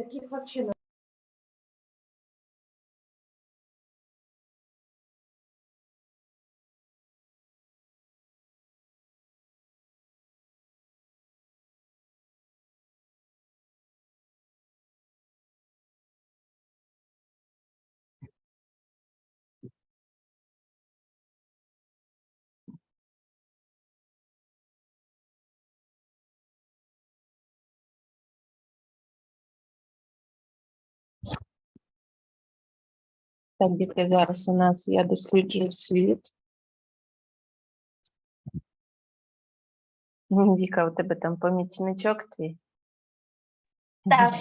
Таких вообще Так, дітки, зараз у нас я досліджую світ. Віка, у тебе там помічничок твій? Так.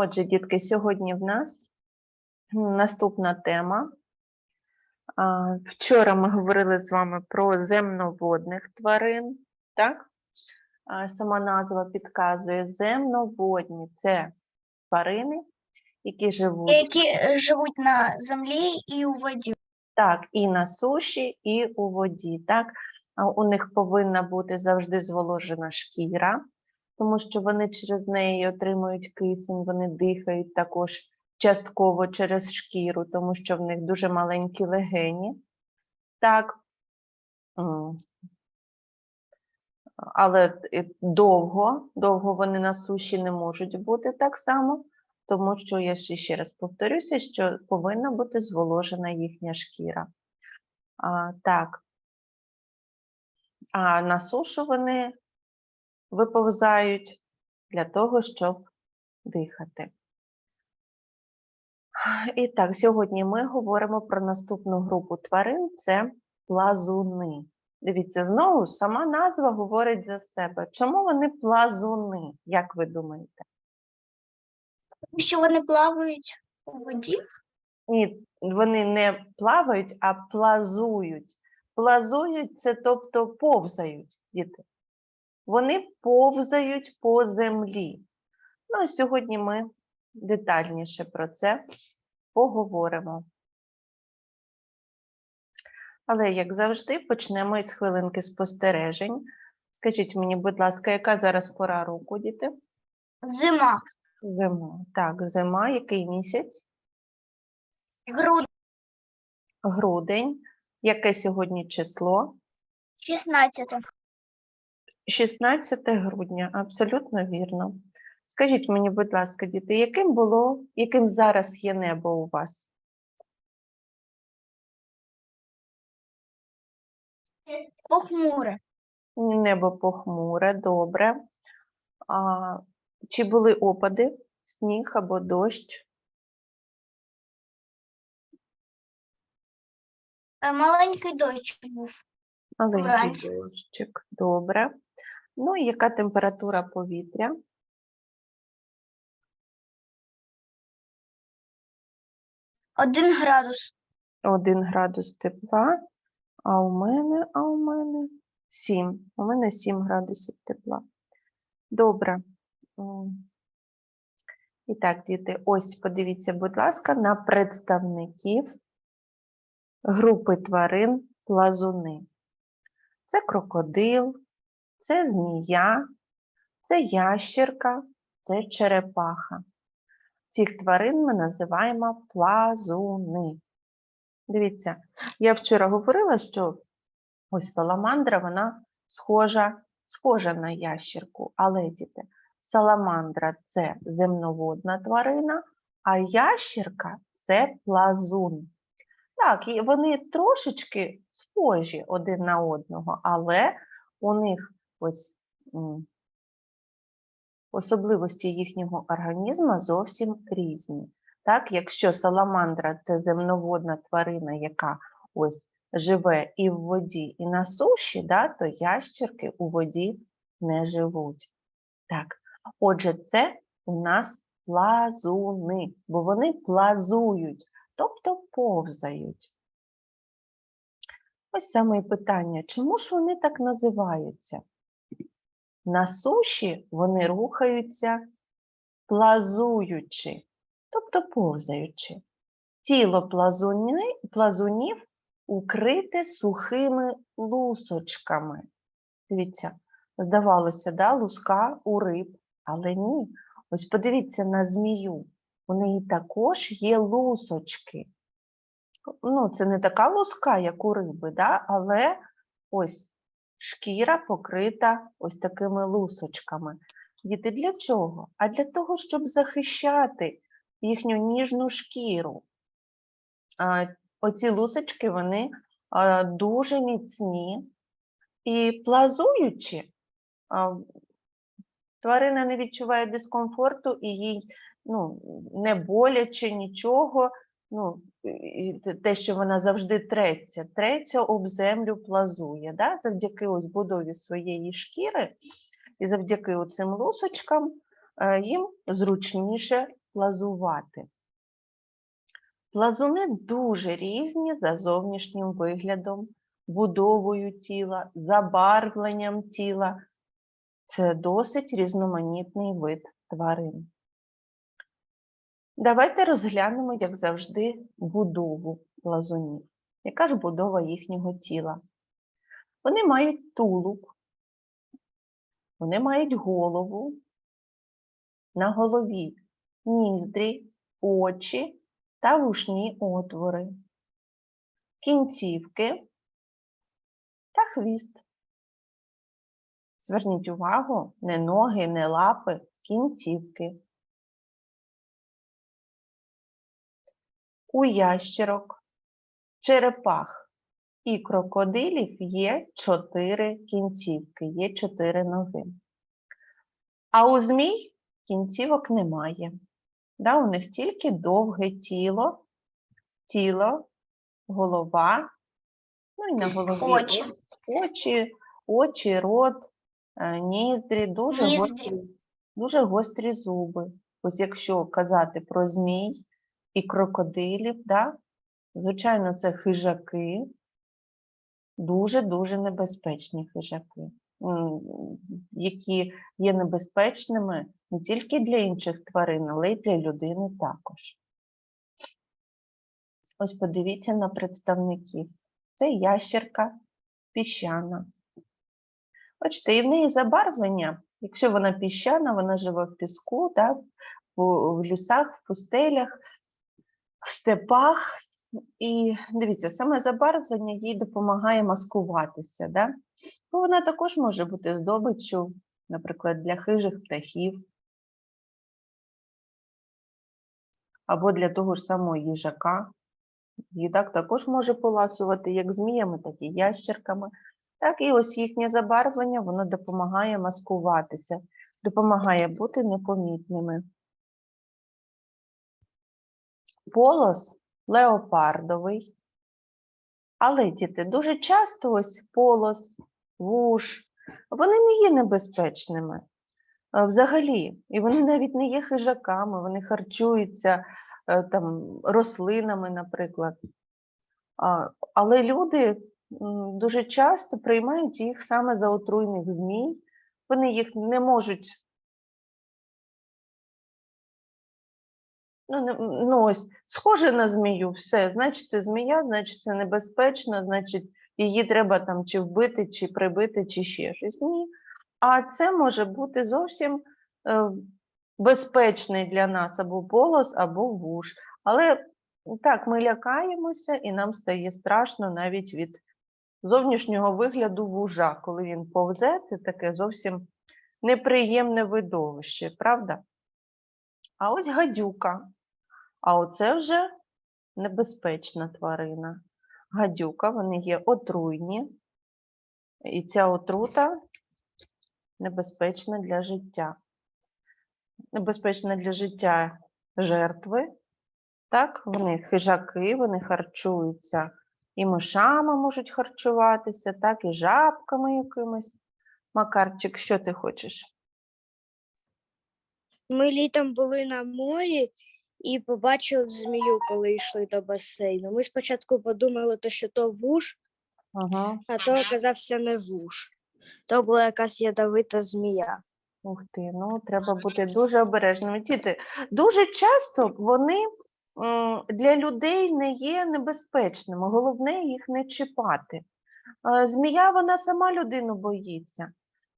Отже, дітки, сьогодні в нас наступна тема. Вчора ми говорили з вами про земноводних тварин, так? Сама назва підказує земноводні це тварини, які живуть які е, живуть на землі і у воді. Так, і на суші, і у воді. Так, у них повинна бути завжди зволожена шкіра, тому що вони через неї отримують кисень, вони дихають також частково через шкіру, тому що в них дуже маленькі легені. Так. Але довго, довго вони на суші не можуть бути так само, тому що я ще раз повторюся, що повинна бути зволожена їхня шкіра. А, так. А на сушу вони виповзають для того, щоб дихати. І так, сьогодні ми говоримо про наступну групу тварин це плазуни. Дивіться, знову ж сама назва говорить за себе. Чому вони плазуни, як ви думаєте? Тому що вони плавають у воді. Ні, вони не плавають, а плазують. Плазують це тобто повзають, діти. Вони повзають по землі. Ну, а сьогодні ми детальніше про це поговоримо. Але, як завжди, почнемо із хвилинки спостережень. Скажіть мені, будь ласка, яка зараз пора року, діти? Зима. Зима. Так, зима, який місяць? Грудь Грудень. Яке сьогодні число? 16. 16 грудня, абсолютно вірно. Скажіть мені, будь ласка, діти, яким було, яким зараз є небо у вас? Похмуре. Небо похмуре, добре. А, чи були опади, сніг або дощ? Е, Маленький дощ був. Маленький Вранці. дощик, добре. Ну і яка температура повітря? Один градус. 1 градус тепла, а у мене, а у мене 7. У мене 7 градусів тепла. Добре. І так, діти, ось подивіться, будь ласка, на представників групи тварин плазуни. Це крокодил, це змія, це ящерка, це черепаха. Цих тварин ми називаємо плазуни. Дивіться, я вчора говорила, що ось саламандра, вона схожа, схожа на ящерку, але діти, саламандра це земноводна тварина, а ящерка це плазун. Так, і вони трошечки схожі один на одного, але у них ось особливості їхнього організму зовсім різні. Так, якщо саламандра це земноводна тварина, яка ось живе і в воді, і на суші, да, то ящерки у воді не живуть. Так, отже, це у нас плазуни, бо вони плазують, тобто повзають. Ось саме питання, чому ж вони так називаються? На суші вони рухаються плазуючи, тобто повзаючи. Тіло плазунів укрите сухими лусочками. Дивіться, здавалося, да, луска у риб, але ні. Ось подивіться на змію. У неї також є лусочки. Ну, це не така луска, як у риби, да? але ось шкіра покрита ось такими лусочками. Діти, для чого? А для того, щоб захищати їхню ніжну шкіру. Оці лусочки, вони дуже міцні і плазуючи, тварина не відчуває дискомфорту і їй ну, не боляче нічого. Ну, те- що вона завжди треться, треться об землю плазує. Да? Завдяки ось будові своєї шкіри і завдяки оцим лусочкам е, їм зручніше плазувати. Плазуни дуже різні за зовнішнім виглядом, будовою тіла, забарвленням тіла. Це досить різноманітний вид тварин. Давайте розглянемо, як завжди, будову плазунів. Яка ж будова їхнього тіла? Вони мають тулуб, вони мають голову, на голові ніздрі, очі та вушні отвори, кінцівки та хвіст. Зверніть увагу, не ноги, не лапи, кінцівки. У ящерок, черепах і крокодилів є чотири кінцівки, є чотири ноги. А у змій кінцівок немає. Да, у них тільки довге тіло, тіло, голова, ну і на голові Очі. очі, очі, рот, е, ніздрі, дуже Ніздрі. гострі, дуже гострі зуби. Ось якщо казати про змій і крокодилів, да, звичайно, це хижаки, дуже-дуже небезпечні хижаки, які є небезпечними не тільки для інших тварин, але й для людини також. Ось подивіться на представників. Це ящерка піщана. Бачите, і в неї забарвлення. Якщо вона піщана, вона живе в піску, да, в, лісах, в пустелях, в степах. І дивіться, саме забарвлення їй допомагає маскуватися. Да? Бо вона також може бути здобиччю, наприклад, для хижих птахів. Або для того ж самого їжака. Їдак також може поласувати як зміями, так і ящерками. Так і ось їхнє забарвлення, воно допомагає маскуватися, допомагає бути непомітними. Полос леопардовий. Але діти, дуже часто ось полос, вуш, вони не є небезпечними е, взагалі. І вони навіть не є хижаками, вони харчуються е, там, рослинами, наприклад. Але люди дуже часто приймають їх саме за отруйних змій. Вони їх не можуть. Ну, ну ось, схоже на змію, все, значить, це змія, значить, це небезпечно, значить, її треба там чи вбити, чи прибити, чи ще щось. Ні. А це може бути зовсім е, безпечний для нас або полос, або вуш. Але так, ми лякаємося, і нам стає страшно навіть від зовнішнього вигляду вужа. Коли він повзе, це таке зовсім неприємне видовище, правда? А ось гадюка. А оце вже небезпечна тварина. Гадюка, вони є отруйні, і ця отрута небезпечна для життя. Небезпечна для життя жертви. Так, вони хижаки, вони харчуються і мишами можуть харчуватися, так, і жабками якимись. Макарчик, що ти хочеш? Ми літом були на морі і побачили змію, коли йшли до басейну. Ми спочатку подумали, то, що то вуж, Ага. а то оказався не вуж. То була якась ядовита змія. Ух ти, ну треба бути дуже обережними. Діти, дуже часто вони м, для людей не є небезпечними. Головне їх не чіпати. Е, Змія, вона сама людину боїться.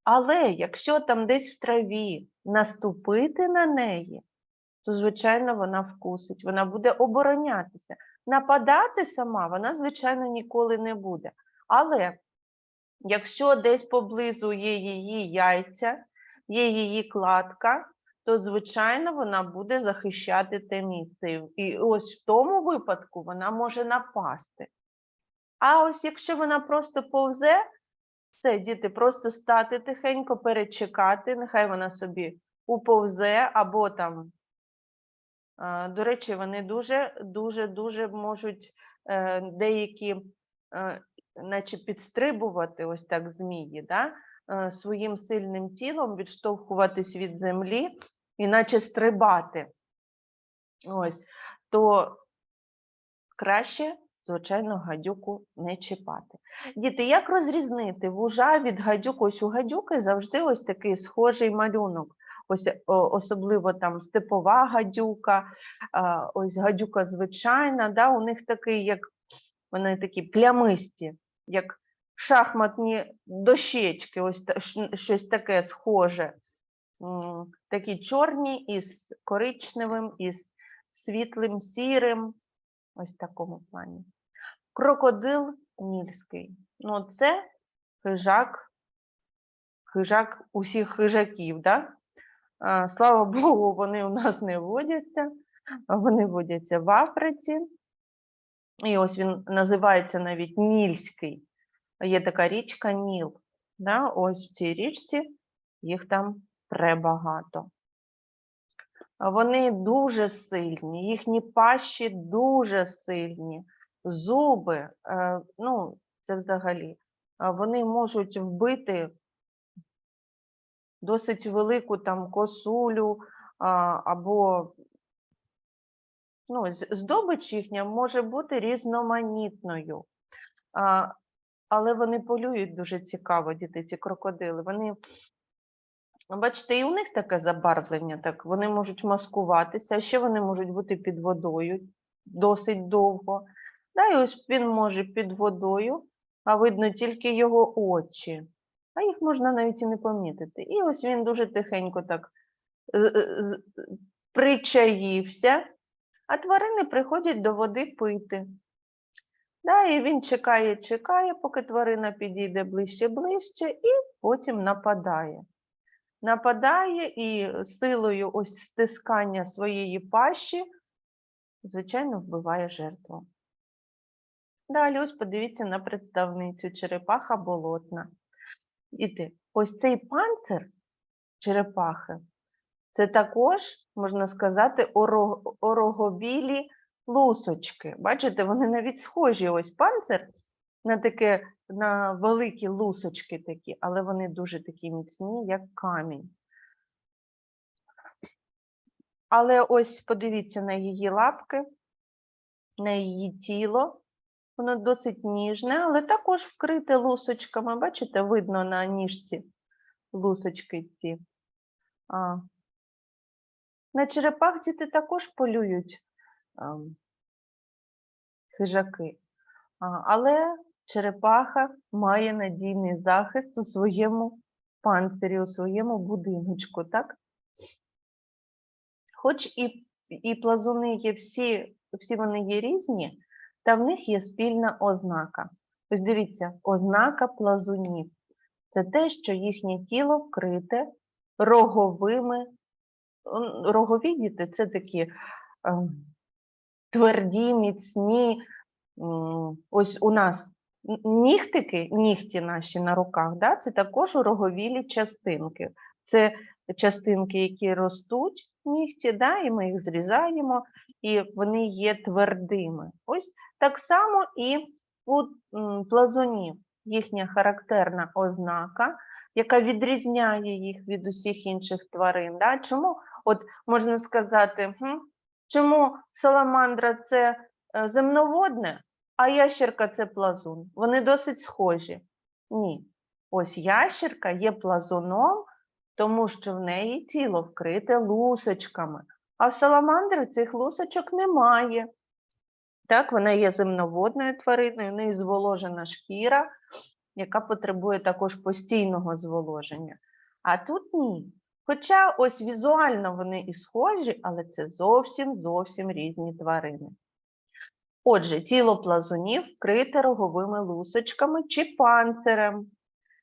Але якщо там десь в траві наступити на неї, то, звичайно, вона вкусить, вона буде оборонятися. Нападати сама вона, звичайно, ніколи не буде. Але якщо десь поблизу є її яйця, є її кладка, то, звичайно, вона буде захищати те місце. І- ось в тому випадку вона може напасти. А ось якщо вона просто повзе, все, діти, просто стати тихенько, перечекати, нехай вона собі уповзе або там. До речі, вони дуже, дуже, дуже можуть е, деякі, е, наче підстрибувати, ось так змії, да? е, своїм сильним тілом відштовхуватись від землі, іначе стрибати. Ось, то краще, звичайно, гадюку не чіпати. Діти, як розрізнити вужа від гадюк? Ось у гадюки завжди ось такий схожий малюнок. Ось особливо там степова гадюка, ось гадюка звичайна, да, у них такий, як вони такі плямисті, як шахматні дощечки, ось щось таке схоже. Такі чорні із коричневим, із світлим сірим, ось в такому плані. Крокодил нільський. Ну, це хижак, хижак усіх хижаків, да? Слава Богу, вони у нас не водяться, вони водяться в Африці. І ось він називається навіть Нільський. Є така річка Ніл. Да? Ось в цій річці їх там пребагато. Вони дуже сильні, їхні пащі дуже сильні, зуби, е, ну, це взагалі. Вони можуть вбити досить велику там косулю або ну, здобич їхня може бути різноманітною. Але вони полюють дуже цікаво, діти, ці крокодили. Вони, бачите, і у них таке забарвлення, так вони можуть маскуватися, ще вони можуть бути під водою досить довго. Да, і ось він може під водою, а видно тільки його очі. А їх можна навіть і не помітити. І ось він дуже тихенько так е, е, з- причаївся, а тварини приходять до води пити. Да, і він чекає, чекає, поки тварина підійде ближче, ближче, і потім нападає. Нападає і силою ось стискання своєї пащі, звичайно, вбиває жертву. Далі ось подивіться на представницю черепаха болотна. Діти, ось цей панцир черепахи, це також, можна сказати, оро- ороговілі лусочки. Бачите, вони навіть схожі, ось панцир на таке, на великі лусочки такі, але вони дуже такі міцні, як камінь. Але ось подивіться на її лапки, на її тіло. Воно досить ніжне, але також вкрите лусочками. Бачите, видно на ніжці лусочки ці. А. На черепах діти також полюють ем, хижаки. А, але черепаха має надійний захист у своєму панцирі, у своєму будиночку, так? Хоч і, і плазуни є всі, всі вони є різні, та в них є спільна ознака. Ось дивіться, ознака плазунів. Це те, що їхнє тіло вкрите роговими. Рогові діти це такі ем, тверді, міцні. Ось у нас нігтики, нігті наші на руках, да, це також роговілі частинки. Це частинки, які ростуть нігті, да, і ми їх зрізаємо, і вони є твердими. Ось так само і у м, плазунів їхня характерна ознака, яка відрізняє їх від усіх інших тварин. Да? Чому От можна сказати, хм, чому саламандра це е, земноводне, а ящерка це плазун? Вони досить схожі. Ні. Ось ящерка є плазуном, тому що в неї тіло вкрите лусочками, а в саламандри цих лусочок немає. Так, вона є земноводною твариною, в неї зволожена шкіра, яка потребує також постійного зволоження. А тут ні. Хоча ось візуально вони і схожі, але це зовсім зовсім різні тварини. Отже, тіло плазунів вкрите роговими лусочками чи панцирем,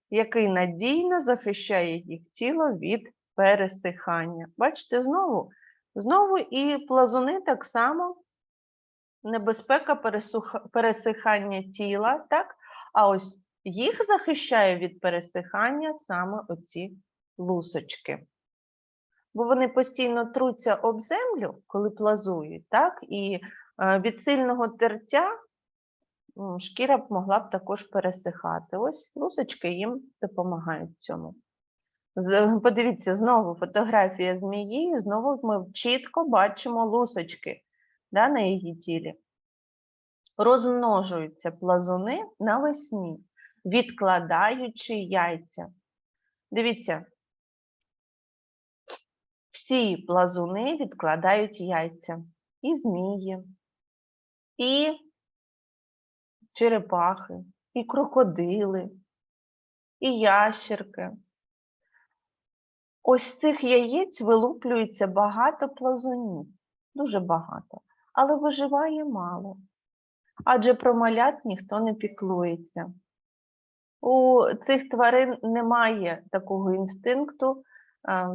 який надійно захищає їх тіло від пересихання. Бачите, знову, знову і плазуни так само небезпека пересуха- пересихання тіла, так? а ось їх захищає від пересихання саме оці лусочки. Бо вони постійно труться об землю, коли плазують, так? і е, від сильного тертя шкіра б могла б також пересихати. Ось лусочки їм допомагають цьому. Подивіться, знову фотографія змії, знову ми чітко бачимо лусочки да, на її тілі. Розмножуються плазуни навесні, відкладаючи яйця. Дивіться, всі плазуни відкладають яйця. І змії, і черепахи, і крокодили, і ящерки. Ось цих яєць вилуплюється багато плазунів, дуже багато, але виживає мало. Адже про малят ніхто не піклується. У цих тварин немає такого інстинкту,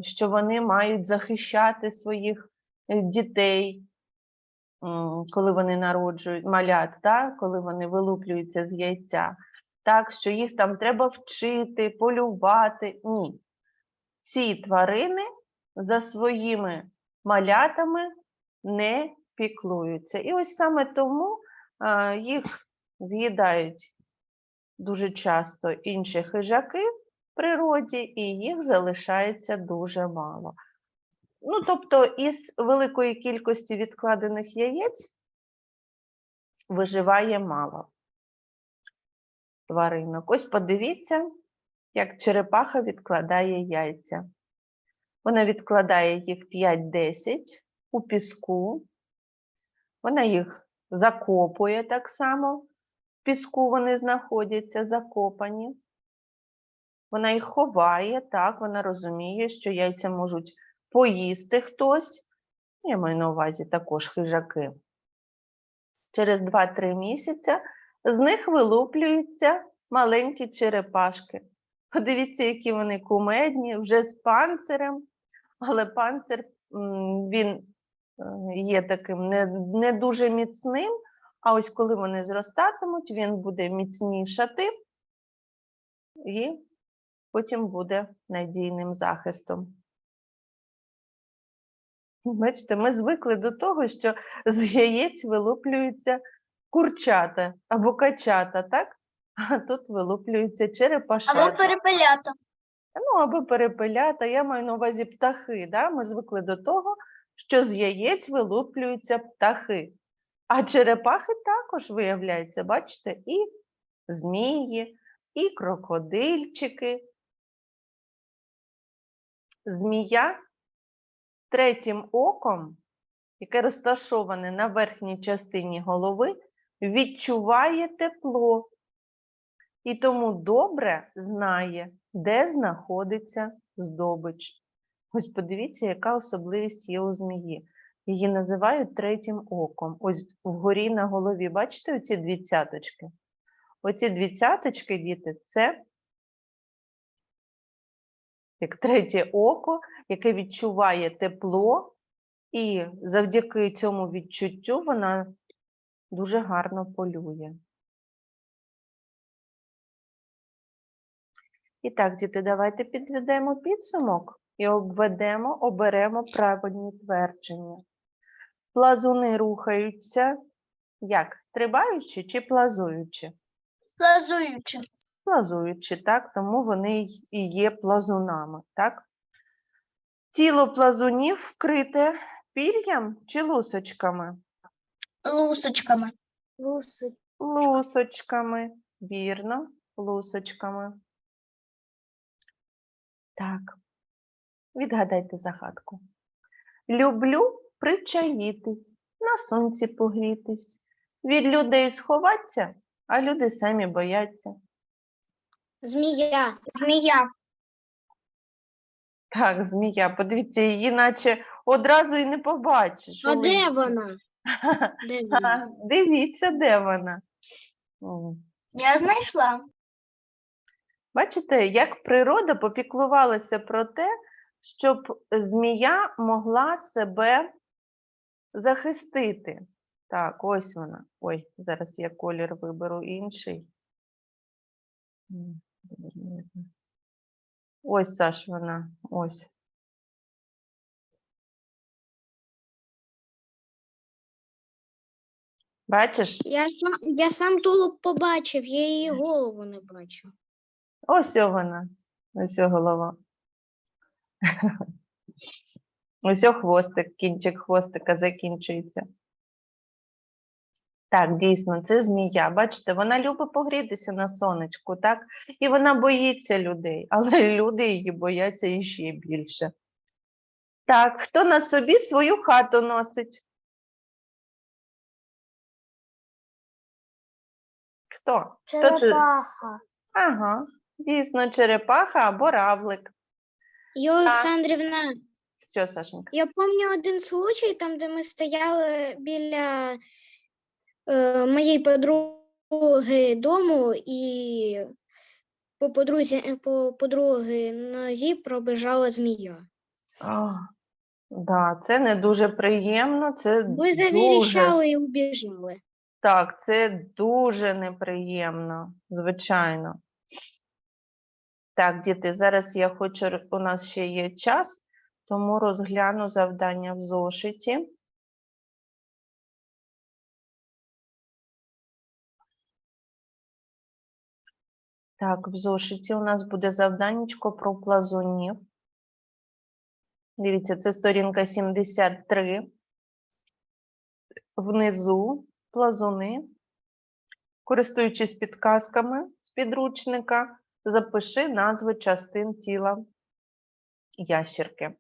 що вони мають захищати своїх е, дітей, коли вони народжують малят, так? коли вони вилуплюються з яйця, так, що їх там треба вчити, полювати. Ні. Ці тварини за своїми малятами не піклуються. І ось саме тому їх з'їдають дуже часто інші хижаки в природі, і їх залишається дуже мало. Ну, тобто, із великої кількості відкладених яєць виживає мало тваринок. Ось подивіться, як черепаха відкладає яйця. Вона відкладає їх 5-10 у піску, вона їх закопує так само. В піску вони знаходяться закопані. Вона їх ховає, так, вона розуміє, що яйця можуть поїсти хтось. Я маю на увазі також хижаки. Через 2-3 місяця з них вилуплюються маленькі черепашки. Подивіться, які вони кумедні, вже з панцирем, але панцир він є таким не, не дуже міцним, а ось коли вони зростатимуть, він буде міцнішати і потім буде надійним захистом. Бачите, ми звикли до того, що з яєць вилуплюються курчата або качата, так? А тут вилуплюються черепашата. Або перепелята. Ну, або перепелята, я маю на увазі птахи. Да? Ми звикли до того, що з яєць вилуплюються птахи. А черепахи також виявляються, бачите, і змії, і крокодильчики. Змія третім оком, яке розташоване на верхній частині голови, відчуває тепло і тому добре знає, де знаходиться здобич. Ось подивіться, яка особливість є у змії. Її називають третім оком. Ось вгорі на голові, бачите оці дві цяточки? Оці дві цяточки, діти, це як третє око, яке відчуває тепло, і завдяки цьому відчуттю вона дуже гарно полює. І так, діти, давайте підведемо підсумок і обведемо, оберемо правильні твердження. Плазуни рухаються як? Стрибаючи чи плазуючи? Плазуючи. Плазуючи, так, тому вони і є плазунами, так? Тіло плазунів вкрите пір'ям чи лусочками? Лусочками. Луси. Лусочками. Вірно, лусочками. Так. Відгадайте загадку. Люблю причаїтись, на сонці погрітись, від людей сховаться, а люди самі бояться. Змія. Змія. Так, змія, подивіться, її наче одразу і не побачиш. А де вона? Де А, вона? Дивіться, де вона. Я знайшла. Бачите, як природа попіклувалася про те, щоб змія могла себе захистити. Так, ось вона. Ой, зараз я колір виберу інший. Ось Саш вона, ось. Бачиш? Я сам, я сам тулуб побачив, я її голову не бачу. Ось вона. Ось голова. Ось хвостик, кінчик хвостика закінчується. Так, дійсно, це змія. Бачите, вона любить погрітися на сонечку, так? І вона боїться людей, але люди її бояться іще більше. Так, хто на собі свою хату носить? Хто? Хто це? Черепаха. Ага, дійсно, черепаха або равлик. Юлія Олександрівна, Що, Сашенька? я пам'ятаю один случай, там, де ми стояли біля е, моєї подруги дому, і по подрузі, по подруги нозі пробежала змія. А, да, це не дуже приємно, це Ви дуже, завіріщали і убіжали. так, це дуже неприємно, звичайно. Так, діти, зараз я хочу, у нас ще є час, тому розгляну завдання в зошиті. Так, в зошиті у нас буде завданнячко про плазунів. Дивіться, це сторінка 73. Внизу плазуни. Користуючись підказками з підручника, запиши назви частин тіла ящерки.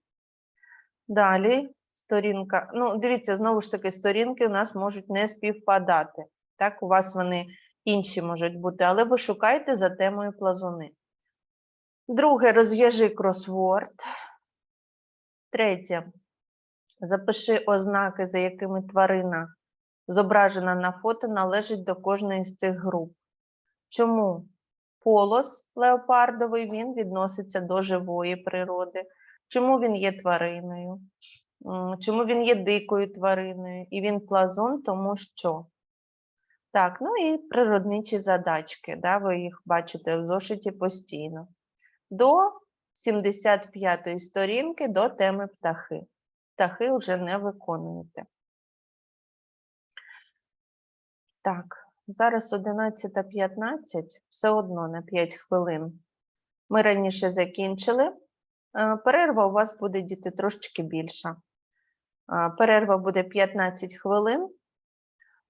Далі сторінка. Ну, дивіться, знову ж таки, сторінки у нас можуть не співпадати. Так, у вас вони інші можуть бути, але ви шукайте за темою плазуни. Друге, розв'яжи кросворд. Третє. Запиши ознаки, за якими тварина зображена на фото, належить до кожної з цих груп. Чому полос леопардовий він відноситься до живої природи? Чому він є твариною? Чому він є дикою твариною? І він плазун, тому що. Так, ну і природничі задачки, да, ви їх бачите в зошиті постійно. До 75-ї сторінки до теми птахи. Птахи вже не виконуєте. Так, зараз 11.15, все одно на 5 хвилин. Ми раніше закінчили. Е, Перерва у вас буде діти трошечки більша. Е, Перерва буде 15 хвилин.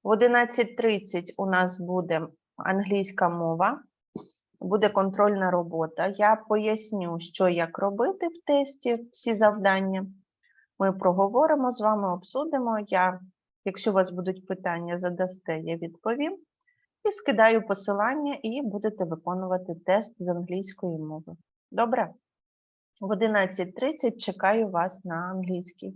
В 11.30 у нас буде англійська мова, буде контрольна робота. Я поясню, що як робити в тесті, всі завдання. Ми проговоримо з вами, обсудимо. Я, якщо у вас будуть питання, задасте, я відповім. І скидаю посилання, і будете виконувати тест з англійської мови. Добре? В 11.30 чекаю вас на англійській.